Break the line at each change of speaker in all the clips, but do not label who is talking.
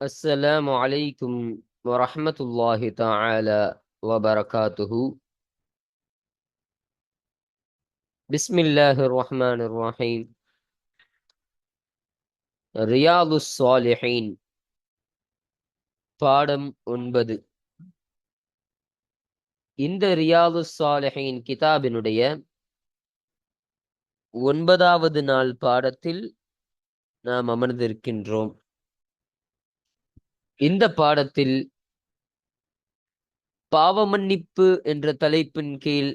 السلام عليكم ورحمة الله تعالى وبركاته بسم الله الرحمن الرحيم رياض الصالحين பாடம் ஒன்பது இந்த ரியாது சாலிஹின் கிதாபினுடைய ஒன்பதாவது நாள் பாடத்தில் நாம் அமர்ந்திருக்கின்றோம் இந்த பாடத்தில் பாவமன்னிப்பு என்ற தலைப்பின் கீழ்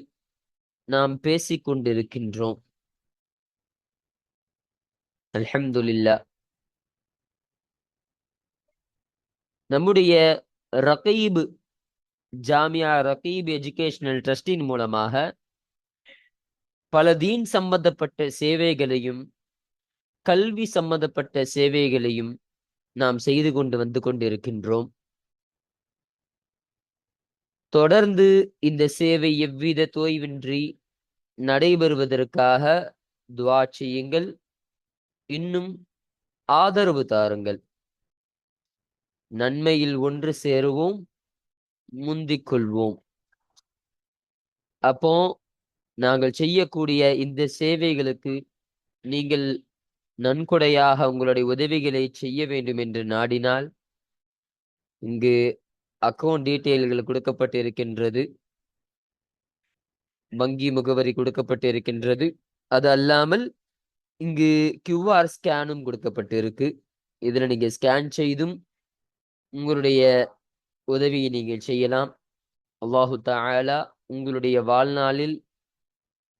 நாம் பேசிக் கொண்டிருக்கின்றோம் அல்ஹம்துலில்லா. நம்முடைய ரகீபு ஜாமியா ரகீப் எஜுகேஷனல் ட்ரஸ்டின் மூலமாக பல தீன் சம்பந்தப்பட்ட சேவைகளையும் கல்வி சம்பந்தப்பட்ட சேவைகளையும் நாம் செய்து கொண்டு வந்து கொண்டிருக்கின்றோம். தொடர்ந்து இந்த சேவை எவ்வித தோய்வின்றி நடைபெறுவதற்காக துவா செய்யுங்கள். இன்னும் ஆதரவு தாருங்கள். நன்மையில் ஒன்று சேருவோம் முந்திக் கொள்வோம். அப்போ நாங்கள் செய்யக்கூடிய இந்த சேவைகளுக்கு நீங்கள் நன்கொடையாக உங்களுடைய உதவிகளை செய்ய வேண்டும் என்று நாடினால் இங்கு அக்கௌண்ட் டீட்டெயில்கள் கொடுக்கப்பட்டு இருக்கின்றது வங்கி முகவரி கொடுக்கப்பட்டு இருக்கின்றது அது அல்லாமல் இங்கு கியூஆர் ஸ்கேனும் கொடுக்கப்பட்டு இருக்கு இதில் நீங்கள் ஸ்கேன் செய்தும் உங்களுடைய உதவியை நீங்கள் செய்யலாம். அல்லாஹு தாலா உங்களுடைய வாழ்நாளில்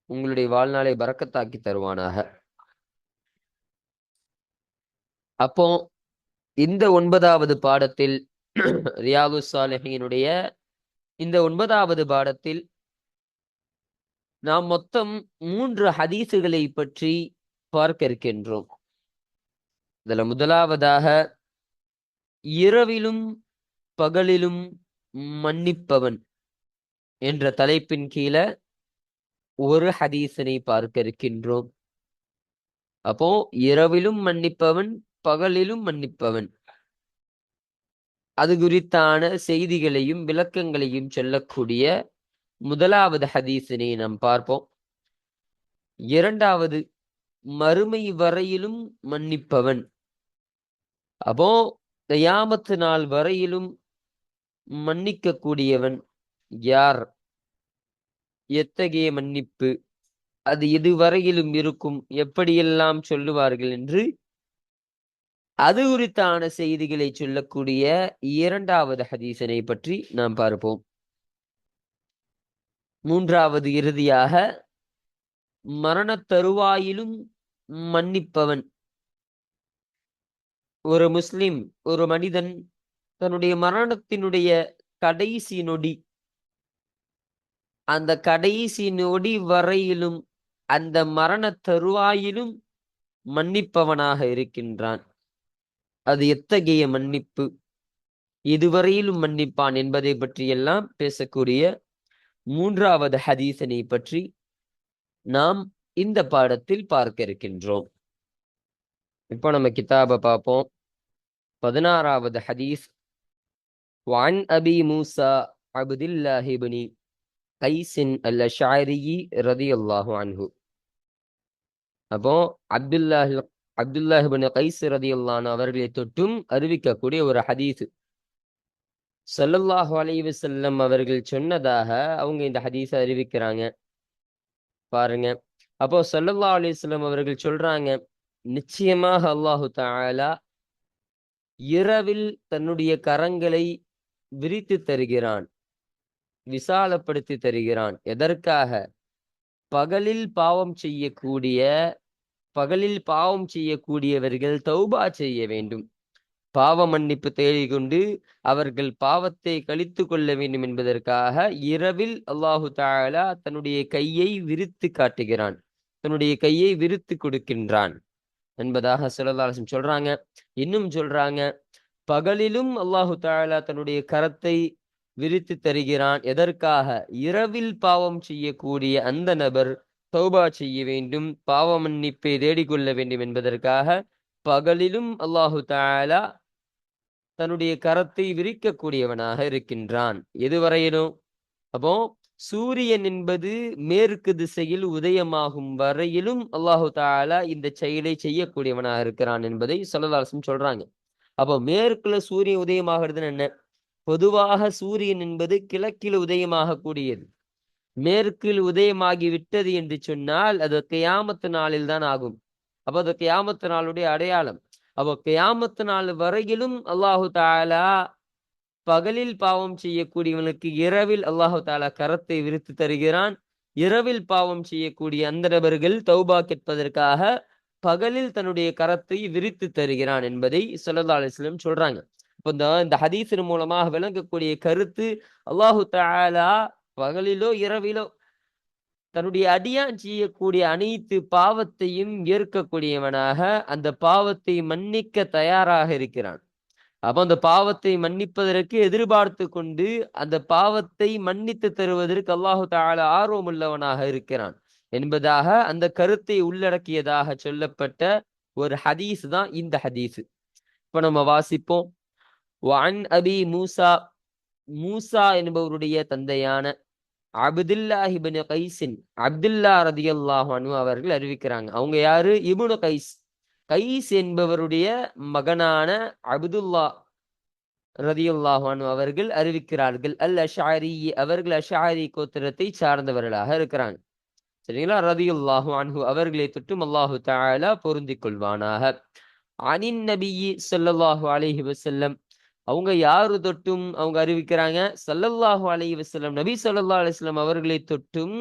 உங்களுடைய வாழ்நாளை பறக்கத்தாக்கி தருவானாக. அப்போ இந்த ஒன்பதாவது பாடத்தில் ரியாது சாலஹியினுடைய இந்த ஒன்பதாவது பாடத்தில் நாம் மொத்தம் மூன்று ஹதீசுகளை பற்றி பார்க்க இருக்கின்றோம். இதுல முதலாவதாக இரவிலும் பகலிலும் மன்னிப்பவன் என்ற தலைப்பின் கீழே ஒரு ஹதீசனை பார்க்க இருக்கின்றோம். அப்போ இரவிலும் மன்னிப்பவன் பகலிலும் மன்னிப்பவன். அது குறித்தான செய்திகளையும் விளக்கங்களையும் சொல்லக்கூடிய முதலாவது ஹதீஸினை நாம் பார்ப்போம். இரண்டாவது மறுமை வரையிலும் மன்னிப்பவன். அப்போ தயாமத்து நாள் வரையிலும் மன்னிக்க கூடியவன் யார்? எத்தகைய மன்னிப்பு? அது இதுவரையிலும் இருக்கும். எப்படியெல்லாம் சொல்லுவார்கள் என்று அது குறித்தான செய்திகளை சொல்லக்கூடிய இரண்டாவது ஹதீசனை பற்றி நாம் பார்ப்போம். மூன்றாவது இறுதியாக மரண தருவாயிலும் மன்னிப்பவன். ஒரு முஸ்லிம் ஒரு மனிதன் தன்னுடைய மரணத்தினுடைய கடைசி நொடி அந்த கடைசி நொடி வரையிலும் அந்த மரண தருவாயிலும் மன்னிப்பவனாக இருக்கின்றான். அது எத்தகைய மன்னிப்பு? இதுவரையிலும் மன்னிப்பான் என்பதை பற்றியெல்லாம் பேசக்கூடிய மூன்றாவது ஹதீசனை பற்றி நாம் இந்த பாடத்தில் பார்க்க இருக்கின்றோம். இப்போ நம்ம கிதாபை பார்ப்போம். பதினாறாவது ஹதீஸ். வான் அபி மூசா அபுதில்லாஹிபினி கைசின் அல்ல ஷாரி ரதி அல்லாஹு அன்ஹு. அப்போ அப்துல்லாஹ் அப்துல்லாஹிபின் கைஸ் ரதியுல்லான் அவர்களை தொட்டும் அறிவிக்கக்கூடிய ஒரு ஹதீஸு. சல்லல்லாஹு அலைவு செல்லம் அவர்கள் சொன்னதாக அவங்க இந்த ஹதீஸை அறிவிக்கிறாங்க. பாருங்க. அப்போ சல்லல்லா அலைஹி அவர்கள் சொல்றாங்க நிச்சயமாக அல்லாஹு தாலா இரவில் தன்னுடைய கரங்களை விரித்து தருகிறான் விசாலப்படுத்தி தருகிறான். எதற்காக? பகலில் பாவம் செய்யக்கூடிய பகலில் பாவம் செய்யக்கூடியவர்கள் தௌபா செய்ய வேண்டும். பாவ மன்னிப்பு தேடிக்கொண்டு அவர்கள் பாவத்தை கழித்து கொள்ள வேண்டும் என்பதற்காக இரவில் அல்லாஹு தாலா தன்னுடைய கையை விரித்து காட்டுகிறான். தன்னுடைய கையை விரித்து கொடுக்கின்றான். என்பதாக சிலதாலசம் சொல்றாங்க. இன்னும் சொல்றாங்க பகலிலும் அல்லாஹு தாலா தன்னுடைய கரத்தை விரித்து தருகிறான். எதற்காக? இரவில் பாவம் செய்யக்கூடிய அந்த நபர் தௌபா செய்ய வேண்டும் பாவ மன்னிப்பை தேடிக்கொள்ள வேண்டும் என்பதற்காக பகலிலும் அல்லாஹு தாலா தன்னுடைய கரத்தை விரிக்கக்கூடியவனாக இருக்கின்றான். எதுவரையிலும் அப்போ சூரியன் என்பது மேற்கு திசையில் உதயமாகும் வரையிலும் அல்லாஹு தாலா இந்த செயலை செய்யக்கூடியவனாக இருக்கிறான் என்பதை சொல்லலாசம் சொல்றாங்க. அப்போ மேற்குல சூரியன் உதயமாகிறதுன்னு என்ன? பொதுவாக சூரியன் என்பது கிழக்கில் உதயமாக கூடியது மேற்கில் உதயமாகி விட்டது என்று சொன்னால் அது கியாமத்து நாளில் தான் ஆகும். அப்போ அது கியாமத்து நாளுடைய அடையாளம். அப்போ கியாமத்து நாள் வரையிலும் அல்லாஹு தாலா பகலில் பாவம் செய்யக்கூடியவனுக்கு இரவில் அல்லாஹு தாலா கரத்தை விரித்து தருகிறான். இரவில் பாவம் செய்யக்கூடிய அந்த நபர்கள் தௌபா கேட்பதற்காக பகலில் தன்னுடைய கரத்தை விரித்து தருகிறான் என்பதை சொல்லல்லா அலிஸ்லம் சொல்றாங்க. இப்போ இந்த இந்த ஹதீஸின் மூலமாக விளங்கக்கூடிய கருத்து அல்லாஹு தாலா பகலிலோ இரவிலோ தன்னுடைய அடியான் செய்யக்கூடிய அனைத்து பாவத்தையும் ஏற்கக்கூடியவனாக அந்த பாவத்தை மன்னிக்க தயாராக இருக்கிறான். அப்போ அந்த பாவத்தை மன்னிப்பதற்கு எதிர்பார்த்து கொண்டு அந்த பாவத்தை மன்னித்து தருவதற்கு அல்லாஹு தாலா ஆர்வமுள்ளவனாக இருக்கிறான். என்பதாக அந்த கருத்தை உள்ளடக்கியதாக சொல்லப்பட்ட ஒரு ஹதீஸ் தான் இந்த ஹதீஸ். இப்ப நம்ம வாசிப்போம். வான் அபி மூசா மூசா என்பவருடைய தந்தையான அப்துல்லாஹிபின் கைசின். அப்துல்லா ரதியல்லாஹு அனு அவர்கள் அறிவிக்கிறாங்க. அவங்க யாரு? இபுனு கைஸ். கைஸ் என்பவருடைய மகனான அப்துல்லா ரதியுல்லாஹு அனு அவர்கள் அறிவிக்கிறார்கள். அல் அஷாரி அவர்கள் அஷாரி கோத்திரத்தை சார்ந்தவர்களாக இருக்கிறாங்க. சரிங்களா? ரதியுல்லாஹு அன்ஹு அவர்களை தொட்டும் அல்லாஹு தாலா பொருந்திக் கொள்வானாக. அனின் நபியி ஸல்லல்லாஹு அலிஹி வசல்லம் அவங்க யாரு தொட்டும் அவங்க அறிவிக்கிறாங்க. சல்லல்லாஹு அலி வஸ்லம் நபி ஸல்லல்லாஹு அலிஸ்லாம் அவர்களை தொட்டும்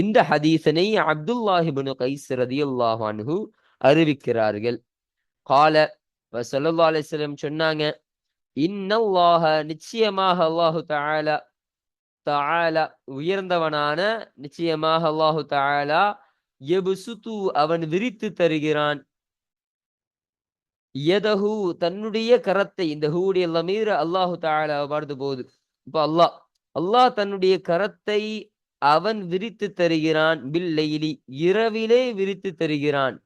இந்த ஹதீசனை அப்துல்லாஹிபனு கைஸ் ரதியுல்லாஹு அறிவிக்கிறார்கள். கால ஸல்லல்லாஹு அலிஸ்லம் சொன்னாங்க இன்னல்லாஹ நிச்சயமாக அல்லாஹு தாலா தாலா உயர்ந்தவனான நிச்சயமாக அல்லாஹு தாலா எபுசுத்து அவன் விரித்து தருகிறான். யதஹு தன்னுடைய கரத்தை இந்த ஹூடைய லமீர அல்லாஹு தஆலா வருது போகுது இப்போ அல்லாஹ் அல்லாஹ் தன்னுடைய கரத்தை அவன் விரித்து தருகிறான் பில்லைலி இரவிலே விரித்து தருகிறான்.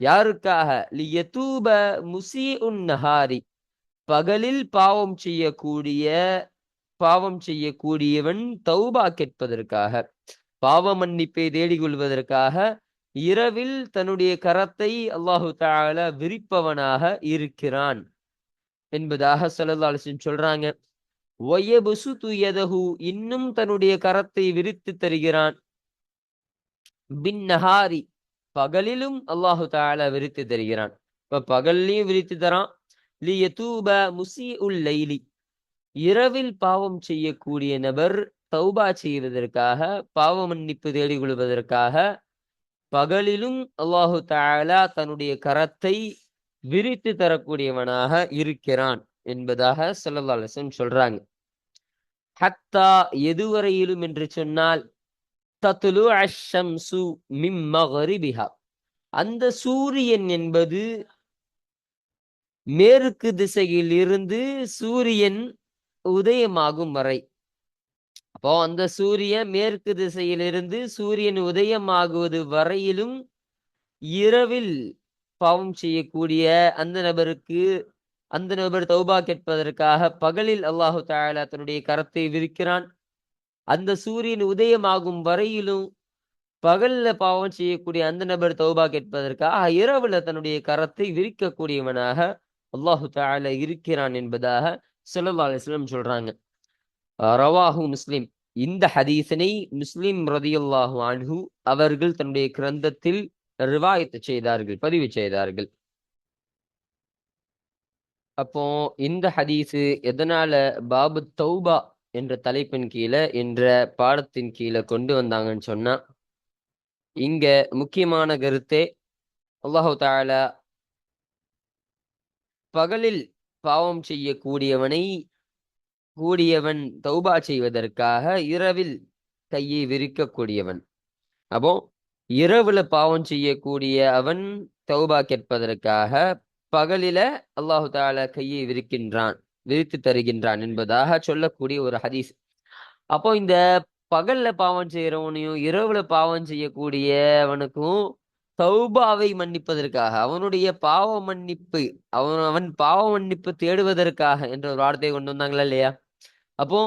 யாருக்காக? லியதூப முசீஉன் நஹாரி பகலில் பாவம் செய்யக்கூடிய பாவம் செய்யக்கூடியவன் தௌபா கேட்பதற்காக பாவ மன்னிப்பை தேடிக் கொள்வதற்காக இரவில் தன்னுடைய கரத்தை அல்லாஹு தால விரிப்பவனாக இருக்கிறான். என்பதாக சொல்லலாலிசன் சொல்றாங்க. ஒயபுசு துயதகு இன்னும் தன்னுடைய கரத்தை விரித்து தருகிறான். பின் நஹாரி பகலிலும் அல்லாஹு தால விரித்து தருகிறான். இப்ப பகல்லையும் விரித்து தரான். லியதூப முசி உல் லைலி இரவில் பாவம் செய்யக்கூடிய நபர் தௌபா செய்வதற்காக பாவ மன்னிப்பு தேடிக் கொள்வதற்காக பகலிலும் அல்லாஹு தாலா தன்னுடைய கரத்தை விரித்து தரக்கூடியவனாக இருக்கிறான் என்பதாக சொல்லலாலசன் சொல்றாங்க. ஹத்தா எதுவரையிலும் என்று சொன்னால் தத்துலு அஷம்சு மிம்மகரிபிஹா அந்த சூரியன் என்பது மேற்கு திசையில் இருந்து சூரியன் உதயமாகும் வரை அப்போ அந்த சூரியன் மேற்கு திசையிலிருந்து சூரியன் உதயமாகுவது வரையிலும் இரவில் பாவம் செய்யக்கூடிய அந்த நபருக்கு அந்த நபர் தௌபா கேட்பதற்காக பகலில் அல்லாஹு தாலா தன்னுடைய கரத்தை விரிக்கிறான். அந்த சூரியன் உதயமாகும் வரையிலும் பகல்ல பாவம் செய்யக்கூடிய அந்த நபர் தௌபா கேட்பதற்காக இரவுல தன்னுடைய கரத்தை விரிக்கக்கூடியவனாக அல்லாஹு தாலா இருக்கிறான் என்பதாக சொல்லல்லா அலிஸ்லம் சொல்றாங்க. ரவாஹு முஸ்லிம். இந்த ஹதீஸினை முஸ்லிம் ரதியுல்லாஹு அன்ஹு அவர்கள் தன்னுடைய கிரந்தத்தில் ரிவாயத்து செய்தார்கள் பதிவு செய்தார்கள். அப்போ இந்த ஹதீஸு எதனால பாபு தௌபா என்ற தலைப்பின் கீழே என்ற பாடத்தின் கீழே கொண்டு வந்தாங்கன்னு சொன்னா இங்க முக்கியமான கருத்தே அல்லாஹு தாலா பகலில் பாவம் செய்யக்கூடியவனை கூடியவன் தௌபா செய்வதற்காக இரவில் கையை விரிக்கக்கூடியவன். அப்போ இரவுல பாவம் செய்யக்கூடிய அவன் தௌபா கேட்பதற்காக பகலில அல்லாஹு தாலா கையை விரிக்கின்றான் விரித்து தருகின்றான் என்பதாக சொல்லக்கூடிய ஒரு ஹதீஸ். அப்போ இந்த பகல்ல பாவம் செய்யறவனையும் இரவுல பாவம் செய்யக்கூடியவனுக்கும் சௌபாவை மன்னிப்பதற்காக அவனுடைய பாவ மன்னிப்பு அவன் அவன் பாவ மன்னிப்பு தேடுவதற்காக என்ற ஒரு வார்த்தையை கொண்டு வந்தாங்களா இல்லையா? அப்போ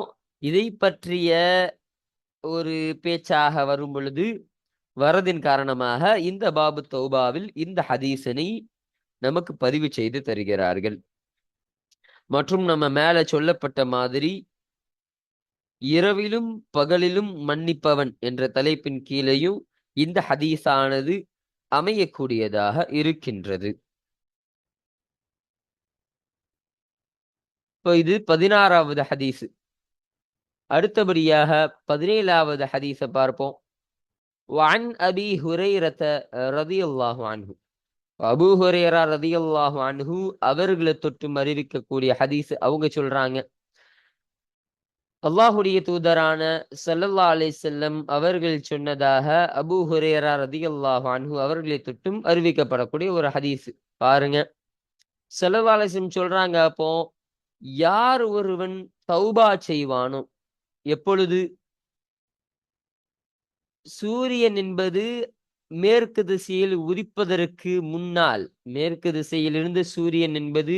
இதை பற்றிய ஒரு பேச்சாக வரும் பொழுது வரதின் காரணமாக இந்த பாபு தௌபாவில் இந்த ஹதீசனை நமக்கு பதிவு செய்து தருகிறார்கள். மற்றும் நம்ம மேல சொல்லப்பட்ட மாதிரி இரவிலும் பகலிலும் மன்னிப்பவன் என்ற தலைப்பின் கீழேயும் இந்த ஹதீஸானது அமையக்கூடியதாக இருக்கின்றது. இப்போ இது பதினாறாவது ஹதீஸ். அடுத்தபடியாக பதினேழாவது ஹதீஸை பார்ப்போம். வான் அபி ஹுரைரத ரதியல்லாஹு அன்ஹு அபு ஹுரேரா ரதியல்லாஹு அன்ஹு அவர்களை தொட்டும் அறிவிக்கக்கூடிய ஹதீஸ். அவங்க சொல்றாங்க அல்லாஹுடைய தூதரான சல்லல்லா அலை செல்லம் அவர்கள் சொன்னதாக அபு ஹுரேரா ரதியல்லாஹு அன்ஹு அவர்களை தொட்டும் அறிவிக்கப்படக்கூடிய ஒரு ஹதீஸ். பாருங்க. சல்லல்லா சொல்றாங்க அப்போ யார் ஒருவன் தௌபா செய்வானோ எப்பொழுது? சூரியன் என்பது மேற்கு திசையில் உதிப்பதற்கு முன்னால் மேற்கு திசையிலிருந்து சூரியன் என்பது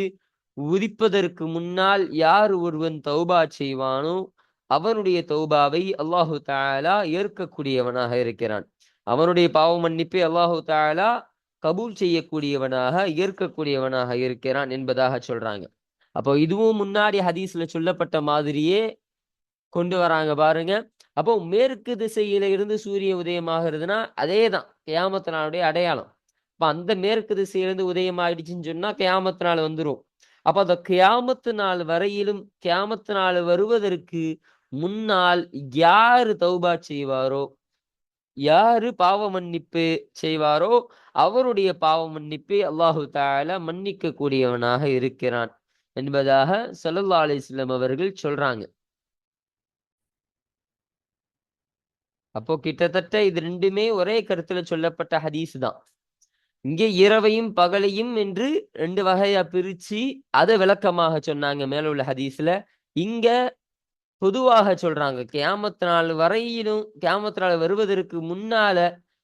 உதிப்பதற்கு முன்னால் யார் ஒருவன் தௌபா செய்வானோ அவனுடைய தௌபாவை அல்லாஹு தாலா ஏற்கக்கூடியவனாக இருக்கிறான். அவனுடைய பாவ மன்னிப்பை அல்லாஹு தாலா கபூல் செய்யக்கூடியவனாக ஏற்கக்கூடியவனாக இருக்கிறான் என்பதாக சொல்றாங்க. அப்போ இதுவும் முன்னாடி ஹதீஸ்ல சொல்லப்பட்ட மாதிரியே கொண்டு வராங்க பாருங்க. அப்போ மேற்கு திசையில இருந்து சூரிய உதயமாகிறதுனா அதே தான் கியாமத்து நாளுடைய அடையாளம். அப்ப அந்த மேற்கு திசையிலிருந்து உதயமாயிடுச்சுன்னு சொன்னா கியாமத்து நாள் வந்துடும் அப்ப அந்த கியாமத்து நாள் வரையிலும் கியாமத்து நாள் வருவதற்கு முன்னால் யாரு தௌபா செய்வாரோ யாரு பாவ மன்னிப்பு செய்வாரோ அவருடைய பாவ மன்னிப்பை அல்லாஹு தாலா மன்னிக்க கூடியவனாக இருக்கிறான் என்பதாக சல்லா அலிஸ்லாம் அவர்கள் சொல்றாங்க. அப்போ கிட்டத்தட்ட இது ரெண்டுமே ஒரே கருத்துல சொல்லப்பட்ட ஹதீஸ் தான். இங்கே இரவையும் பகலையும் என்று ரெண்டு வகையா பிரிச்சு அதை விளக்கமாக சொன்னாங்க மேல உள்ள ஹதீஸ்ல. இங்க பொதுவாக சொல்றாங்க கியாமத்து நாள் வரையிலும் கியாமத்து நாள் வருவதற்கு முன்னால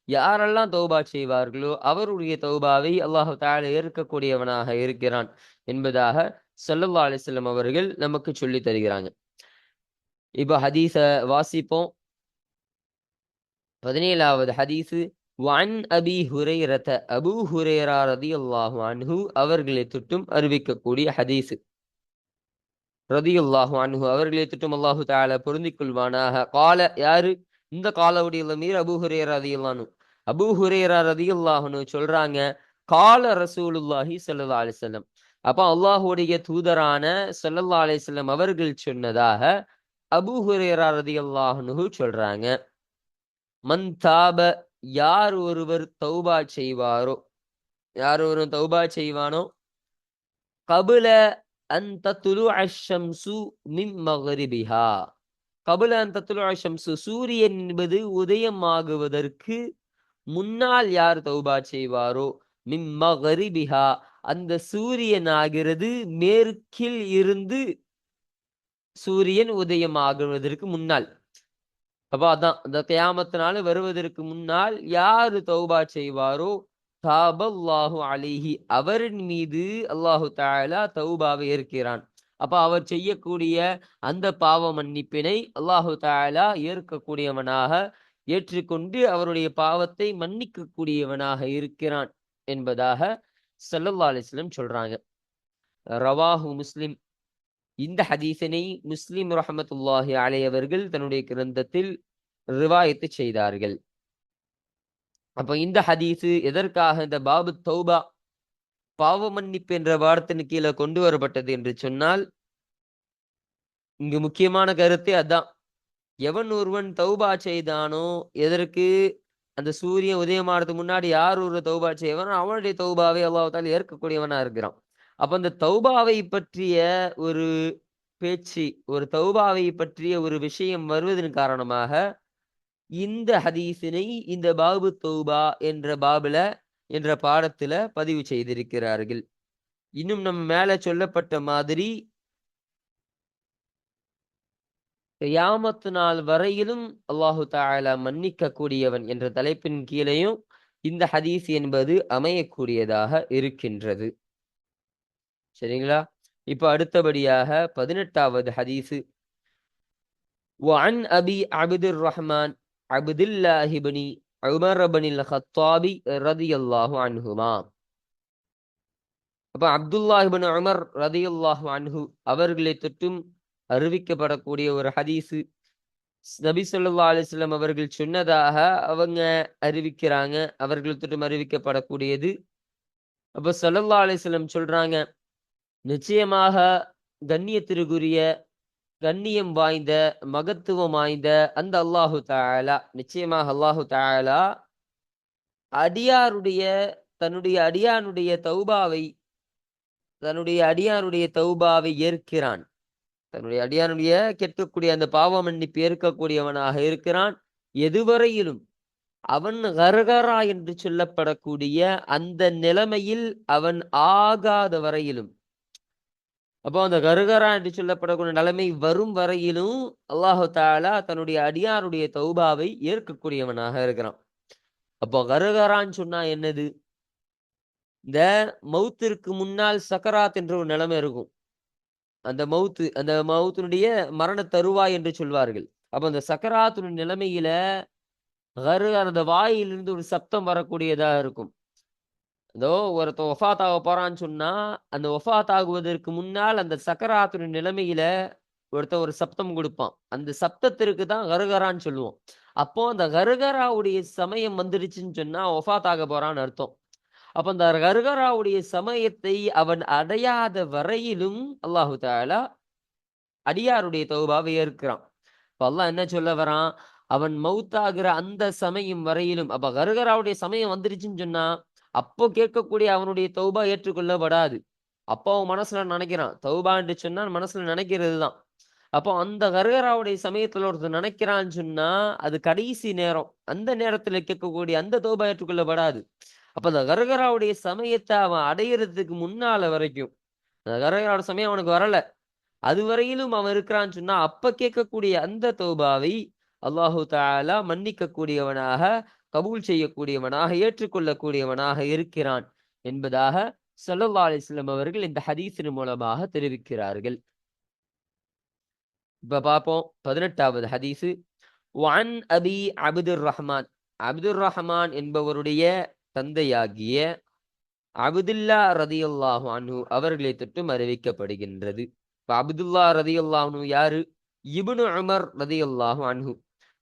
யாரெல்லாம் தௌபா செய்வார்களோ அவருடைய தௌபாவை அல்லாஹு தால ஏற்கக்கூடியவனாக இருக்கிறான். என்பதாக சல்லல்லா அலிஸ்லம் அவர்கள் நமக்கு சொல்லி தருகிறாங்க. இப்போ ஹதீஸ வாசிப்போம். பதினேழாவது ஹதீஸு வன் அபி ஹுரைரத அபு ஹுரேரா ரதி அல்லாஹு அன்ஹு அவர்களை தொட்டும் அறிவிக்கக்கூடிய ஹதீஸு. ரதியுல்லாஹு அன்ஹு அவர்களை திட்டம் அல்லாஹு தால பொருந்திக் கொள்வானாக. கால யாரு? இந்த காலவுடைய மீர் அபு ஹுரேரா ரதி அல்லானு அபு ஹுரேரா ரதி சொல்றாங்க கால ரசூலுல்லாஹி சல்லா அலிசல்லம் அப்ப அல்லாஹுடைய தூதரான சல்லல்லா அலிசல்லம் அவர்கள் சொன்னதாக அபு ஹுரேரா ரதி அல்லாஹனு சொல்றாங்க. மன் தாப யார் ஒருவர் தௌபா செய்வாரோ? யார் ஒருவர் தௌபா செய்வானோ? கபுல அந்த துலு அஷம்சு மின் மகரிபிஹா கபுல அந்த துலு அஷம்சு சூரியன் என்பது உதயமாகுவதற்கு முன்னால் யார் தௌபா செய்வாரோ? மின் மகரிபிஹா அந்த சூரியன் ஆகிறது மேற்கில் இருந்து சூரியன் உதயமாகுவதற்கு முன்னால். அப்போ அதான் அந்த கியாமத்தினால வருவதற்கு முன்னால் யாரு தௌபா செய்வாரோ? தாபல்லாஹு அலிஹி அவரின் மீது அல்லாஹு தாலா தௌபாவை ஏற்கிறான். அப்ப அவர் செய்யக்கூடிய அந்த பாவ மன்னிப்பினை அல்லாஹு தாலா ஏற்கக்கூடியவனாக ஏற்றுக்கொண்டு அவருடைய பாவத்தை மன்னிக்கக்கூடியவனாக இருக்கிறான் என்பதாக சல்லல்லா அலிஸ்லம் சொல்றாங்க. ரவாஹு முஸ்லிம். இந்த ஹதீசனை முஸ்லிம் ரஹமத்துல்லாஹி அலை அவர்கள் தன்னுடைய கிரந்தத்தில் ரிவாயத்து செய்தார்கள். அப்போ இந்த ஹதீஸு எதற்காக இந்த பாபு தௌபா பாவ மன்னிப்பு என்ற வார்த்தையின் கீழே கொண்டு வரப்பட்டது என்று சொன்னால் இங்கு முக்கியமான கருத்தே அதான். எவன் ஒருவன் தௌபா செய்தானோ எதற்கு அந்த சூரியன் உதயமானதுக்கு முன்னாடி யார் ஒரு தௌபா செய்வானோ அவனுடைய தௌபாவை அல்லாஹால ஏற்கக்கூடியவனா இருக்கிறான். அப்ப அந்த தௌபாவை பற்றிய ஒரு பேச்சு ஒரு தௌபாவை பற்றிய ஒரு விஷயம் வருவதன் காரணமாக இந்த ஹதீஸினை இந்த பாபு தௌபா என்ற பாபுல என்ற பாடத்துல பதிவு செய்திருக்கிறார்கள் இன்னும் நம்ம மேல சொல்லப்பட்ட மாதிரி யாமத்து நாள் வரையிலும் அல்லாஹு தாலா மன்னிக்க கூடியவன் என்ற தலைப்பின் கீழேயும் இந்த ஹதீஸ் என்பது அமையக்கூடியதாக இருக்கின்றது சரிங்களா இப்ப அடுத்தபடியாக பதினெட்டாவது ஹதீஸு وعن أبي عبد الرحمن அபுதில்லாஹிபனி உமர் அபனில் ஹத்தாபி ரதி அல்லாஹு அன்ஹுமா. அப்போ அப்துல்லாஹிபன் உமர் ரதி அல்லாஹு அன்ஹு அவர்களை தொட்டும் அறிவிக்கப்படக்கூடிய ஒரு ஹதீஸு. நபி சொல்லா அலிஸ்லாம் அவர்கள் சொன்னதாக அவங்க அறிவிக்கிறாங்க. அவர்கள் தொட்டும் அறிவிக்கப்படக்கூடியது. அப்போ சல்லல்லா அலிஸ்லாம் சொல்றாங்க நிச்சயமாக கண்ணியத்திற்குரிய கண்ணியம் வாய்ந்த மகத்துவம் வாய்ந்த அந்த அல்லாஹு தாலா நிச்சயமாக அல்லாஹு தாலா அடியாருடைய தன்னுடைய அடியானுடைய தௌபாவை தன்னுடைய அடியானுடைய தௌபாவை ஏற்கிறான். தன்னுடைய அடியானுடைய கேட்கக்கூடிய அந்த பாவ மன்னிப்பு ஏற்கக்கூடியவனாக இருக்கிறான். எதுவரையிலும் அவன் கரகரா என்று சொல்லப்படக்கூடிய அந்த நிலைமையில் அவன் ஆகாத வரையிலும் அப்போ அந்த கருகரா என்று சொல்லப்படக்கூடிய நிலைமை வரும் வரையிலும் அல்லாஹு தாலா தன்னுடைய அடியாருடைய தௌபாவை ஏற்கக்கூடியவனாக இருக்கிறான். அப்போ கருகரான்னு சொன்னா என்னது? இந்த மவுத்திற்கு முன்னால் சக்கராத் என்ற ஒரு நிலைமை இருக்கும். அந்த மவுத்து அந்த மவுத்தினுடைய மரண தருவாய் என்று சொல்வார்கள். அப்போ அந்த சக்கராத்துடைய நிலைமையில கரு அந்த வாயிலிருந்து ஒரு சப்தம் வரக்கூடியதா இருக்கும். அதோ ஒருத்த ஒஃபாத் ஆக போறான்னு சொன்னா அந்த ஒஃபாத் ஆகுவதற்கு முன்னால் அந்த சக்கராத்துடைய நிலைமையில ஒருத்த ஒரு சப்தம் கொடுப்பான். அந்த சப்தத்திற்கு தான் கருகரான்னு சொல்லுவோம். அப்போ அந்த கருகராவுடைய சமயம் வந்துடுச்சுன்னு சொன்னா ஒஃபாத் ஆக போறான்னு அர்த்தம். அப்ப அந்த கருகராவுடைய சமயத்தை அவன் அடையாத வரையிலும் அல்லாஹு தாலா அடியாருடைய தௌபாவை ஏற்கிறான். இப்போ அல்லாஹ் என்ன சொல்ல வரான்? அவன் மவுத்தாகிற அந்த சமயம் வரையிலும் அப்ப கருகராவுடைய சமயம் வந்துருச்சுன்னு சொன்னா அப்போ கேட்கக்கூடிய அவனுடைய தௌபா ஏற்றுக்கொள்ளப்படாது. அப்போ அவன் மனசுல நினைக்கிறான். தௌபான்னு சொன்னா மனசுல நினைக்கிறது தான். அப்போ அந்த கருகராவுடைய சமயத்துல ஒருத்தர் நினைக்கிறான்னு சொன்னா அது கடைசி நேரம். அந்த நேரத்துல கேட்கக்கூடிய அந்த தௌபா ஏற்றுக்கொள்ளப்படாது. அப்ப அந்த கருகராவுடைய சமயத்தை அவன் அடையிறதுக்கு முன்னால வரைக்கும் அந்த கருகராவோட சமயம் அவனுக்கு வரல. அது வரையிலும் அவன் இருக்கிறான்னு சொன்னா அப்ப கேட்கக்கூடிய அந்த தௌபாவை அல்லாஹு தாலா மன்னிக்க கூடியவனாக கபூல் செய்யக்கூடியவனாக ஏற்றுக்கொள்ளக்கூடியவனாக இருக்கிறான் என்பதாக சல்லா அலிஸ்லம் அவர்கள் இந்த ஹதீஸின் மூலமாக தெரிவிக்கிறார்கள். இப்ப பார்ப்போம் பதினெட்டாவது ஹதீஸு. வான் அபி அபுதுர் ரஹ்மான் அப்துர் ரஹ்மான் என்பவருடைய தந்தையாகிய அபுதுல்லா ரதியுல்லாஹு அனு அவர்களை தொட்டும் அறிவிக்கப்படுகின்றது. இப்ப அப்துல்லா ரதியுல்லாஹு யாரு? இபுனு உமர் ரதியுல்லாஹு அன்ஹு.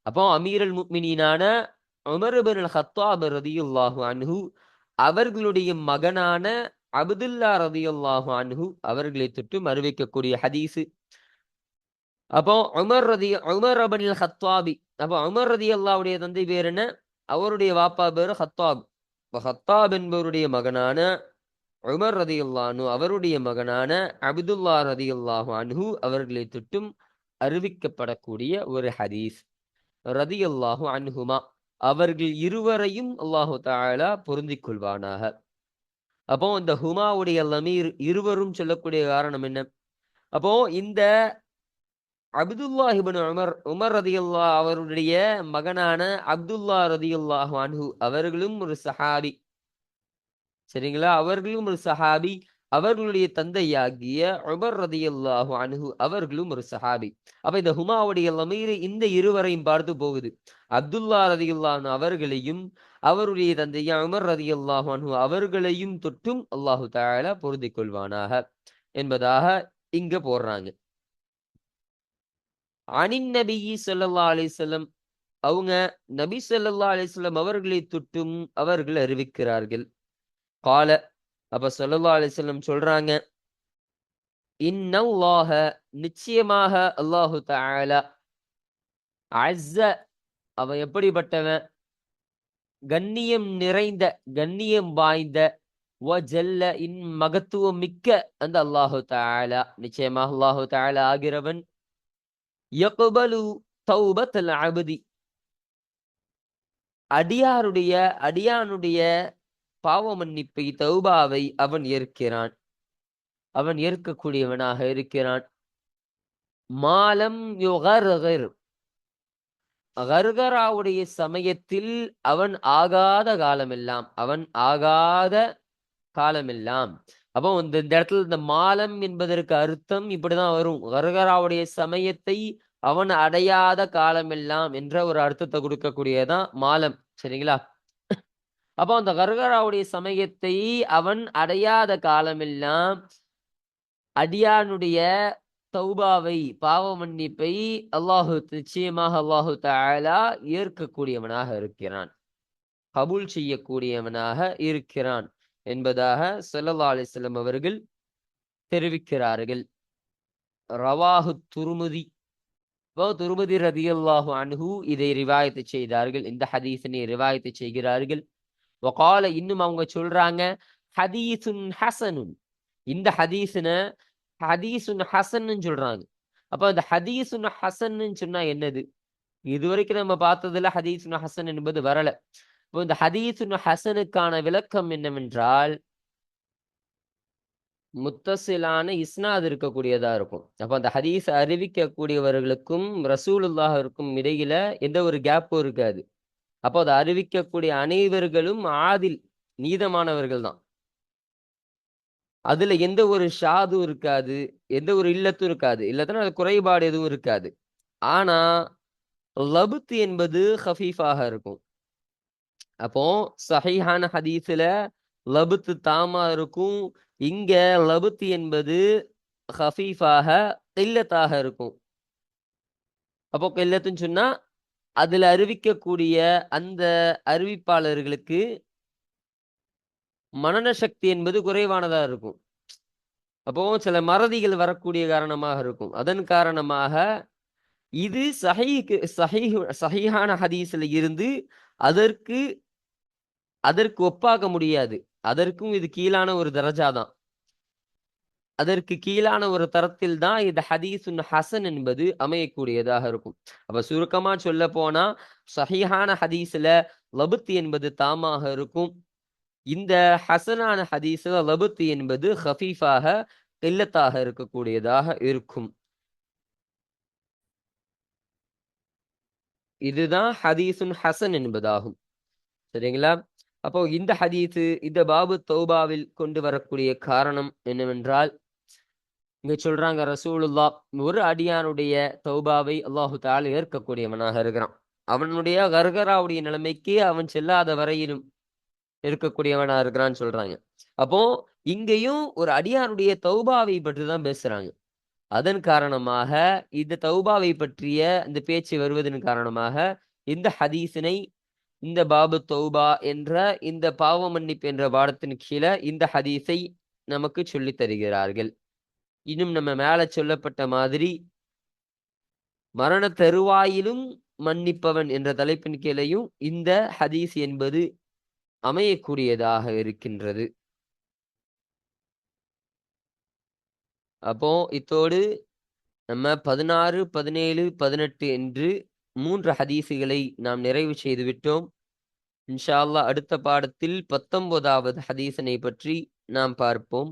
அப்போ அமீரல் முக்மினான உமருபின் ஹத்தாப் ரதியுல்லாஹு அன்ஹு அவர்களுடைய மகனான அப்துல்லா ரதியுல்லாஹு அன்ஹு அவர்களை தொட்டு அறிவிக்கக்கூடிய ஹதீஸு. அப்போ உமர் ரதி உமர் அபனில் ஹத்வாபி அப்போ உமர் ரதி அல்லாவுடைய தந்தை பேர் என்ன? அவருடைய வாப்பா பேர் ஹத்தாப் ஹத்தாப் என்பவருடைய மகனான உமர் ரதி அல்லானு அவருடைய மகனான அப்துல்லா ரதி அல்லாஹு அன்ஹு அவர்களை தொட்டும் அறிவிக்கப்படக்கூடிய ஒரு ஹதீஸ். ரதி அல்லாஹு அன்ஹுமா. அவர்கள் இருவரையும் அல்லாஹு தாலா பொருந்திக் கொள்வானாக. அப்போ இந்த ஹுமாவுடைய லமீர் இருவரும் சொல்லக்கூடிய காரணம் என்ன? அப்போ இந்த அப்துல்லாஹிபின் உமர் உமர் ரதியுல்லா அவருடைய மகனான அப்துல்லா ரதியுல்லாஹ் அன்ஹு அவர்களும் ஒரு சஹாபி. சரிங்களா? அவர்களும் ஒரு சஹாபி. அவர்களுடைய தந்தையாகிய உமர் ரதியுல்லாஹு அணுகு அவர்களும் ஒரு சஹாபி. அப்ப இந்த ஹுமாவுடைய லமீர் இந்த இருவரையும் பார்த்து போகுது. அப்துல்லா ரதியுல்லாஹு அவர்களையும் அவருடைய தந்தையா உமர் ரதியுல்லாஹு அன்ஹு அவர்களையும் தொட்டும் அல்லாஹு தாலா பொருந்திக் கொள்வானாக என்பதாக இங்க போடுறாங்க. அனின் நபி சொல்லல்லா அலிசல்லம் அவங்க நபி சொல்லல்லா அலிஸ்லம் அவர்களை தொட்டும் அவர்கள் அறிவிக்கிறார்கள். கால அப்ப சொல்லல்லா அலிசல்லம் சொல்றாங்க இன்னல்லாஹ நிச்சயமாக அல்லாஹு தாலா அஸ்ஸ அவன் எப்படிப்பட்டவன்? கண்ணியம் நிறைந்த கண்ணியம் வாய்ந்த ஜெல்ல இன் மகத்துவம் மிக்க அந்த அல்லாஹு தாலா நிச்சயமாக அல்லாஹு தாலா ஆகிறவன். யக்பலு தௌபத்தல் அபதி. அடியாருடைய அடியானுடைய பாவ மன்னிப்பை தௌபாவை அவன் ஏற்கிறான். அவன் ஏற்கக்கூடியவனாக இருக்கிறான். மாலம் யுகர்கர். கர்கராவுடைய சமயத்தில் அவன் ஆகாத காலமெல்லாம் அவன் ஆகாத காலமெல்லாம். அப்போ இந்த இந்த இடத்துல இந்த மாலம் என்பதற்கு அர்த்தம் இப்படிதான் வரும். கர்கராவுடைய சமயத்தை அவன் அடையாத காலமெல்லாம் என்ற ஒரு அர்த்தத்தை கொடுக்கக்கூடியதான் மாலம். சரிங்களா? அப்போ அந்த கர்கராவுடைய சமயத்தை அவன் அடையாத காலமெல்லாம் அடியானுடைய தௌபாவை பாவ மன்னிப்பை அல்லாஹு நிச்சயமாக அல்லாஹு தாலா ஏற்கக்கூடியவனாக இருக்கிறான். கபூல் செய்யக்கூடியவனாக இருக்கிறான் என்பதாக சல்லா அலிஸ்லம் அவர்கள் தெரிவிக்கிறார்கள். ரவாஹு துருமுதி துருமதி ரதி அல்லாஹு அனுகு இதை ரிவாயத்து செய்தார்கள். இந்த ஹதீசனை ரிவாயத்து செய்கிறார்கள். வகால இன்னும் அவங்க சொல்றாங்க ஹதீசுன் ஹசனுன். இந்த ஹதீஸுன ஹதீசுன் ஹசன்னு சொல்றாங்க. அப்ப அந்த ஹதீசுன் ஹசன்னு சொன்னா என்னது? இதுவரைக்கும் நம்ம பார்த்ததுல ஹதீசுன் ஹசன் என்பது வரல. இப்போ இந்த ஹதீசுன் ஹசனுக்கான விளக்கம் என்னவென்றால் முத்தசிலான இஸ்னாத் இருக்கக்கூடியதா இருக்கும். அப்ப அந்த ஹதீஸ் அறிவிக்கக்கூடியவர்களுக்கும் ரசூலுல்லாஹருக்கும் இடையில எந்த ஒரு கேப்பும் இருக்காது. அப்போ அதை அறிவிக்கக்கூடிய அனைவர்களும் ஆதில் நீதமானவர்கள் தான் அதுல எந்த ஒரு ஷாதும் இருக்காது எந்த ஒரு இல்லத்தும் இருக்காது. இல்லத்தனா அது குறைபாடு எதுவும் இருக்காது. ஆனா லபுத்து என்பது ஹஃபீஃபாக இருக்கும். அப்போ சஹிஹான ஹதீஸ்ல லபுத்து தாமா இருக்கும். இங்க லபுத்து என்பது ஹஃபீஃபாக இல்லத்தாக இருக்கும். அப்போ கில்லத்துன்னு சொன்னா அதுல அறிவிக்கக்கூடிய அந்த அறிவிப்பாளர்களுக்கு மனன சக்தி என்பது குறைவானதா இருக்கும். அப்போ சில மறதிகள் வரக்கூடிய காரணமாக இருக்கும். அதன் காரணமாக இது சஹிக்கு சஹி சஹியான ஹதீஸ்ல இருந்து அதற்கு அதற்கு ஒப்பாக முடியாது. அதற்கும் இது கீழான ஒரு தரஜா தான் அதற்கு கீழான ஒரு தரத்தில் தான் இந்த ஹதீசுன் ஹசன் என்பது அமையக்கூடியதாக இருக்கும். அப்ப சுருக்கமா சொல்ல போனா சஹிஹான ஹதீஸ்ல லபுத் என்பது தாமாக இருக்கும். இந்த ஹசனான ஹதீஸ்ல லபுத் என்பது ஹஃபீஃபாக இல்லத்தாக இருக்கக்கூடியதாக இருக்கும். இதுதான் ஹதீசுன் ஹசன் என்பதாகும். சரிங்களா? அப்போ இந்த ஹதீஸு இந்த பாபு தௌபாவில் கொண்டு வரக்கூடிய காரணம் என்னவென்றால் இங்க சொல்றாங்க ரசூலுல்லா ஒரு அடியானுடைய தௌபாவை அல்லாஹு தால் ஏற்கக்கூடியவனாக இருக்கிறான். அவனுடைய கர்கராவுடைய நிலைமைக்கு அவன் செல்லாத வரையிலும் இருக்கக்கூடியவனா இருக்கிறான்னு சொல்றாங்க. அப்போ இங்கேயும் ஒரு அடியானுடைய தௌபாவை பற்றி தான் பேசுறாங்க. அதன் காரணமாக இந்த தௌபாவை பற்றிய இந்த பேச்சு வருவதன் காரணமாக இந்த ஹதீஸினை இந்த பாபு தௌபா என்ற இந்த பாவ மன்னிப்பு என்ற பாடத்தின் கீழே இந்த ஹதீஸை நமக்கு சொல்லி தருகிறார்கள். இன்னும் நம்ம மேல சொல்லப்பட்ட மாதிரி மரண தருவாயிலும் மன்னிப்பவன் என்ற தலைப்பின் கீழையும் இந்த ஹதீஸ் என்பது அமையக்கூடியதாக இருக்கின்றது. அப்போ இத்தோடு நம்ம பதினாறு பதினேழு பதினெட்டு என்று மூன்று ஹதீசுகளை நாம் நிறைவு செய்து விட்டோம். இன்ஷா அல்லாஹ் அடுத்த பாடத்தில் பத்தொன்பதாவது ஹதீசனை பற்றி நாம் பார்ப்போம்.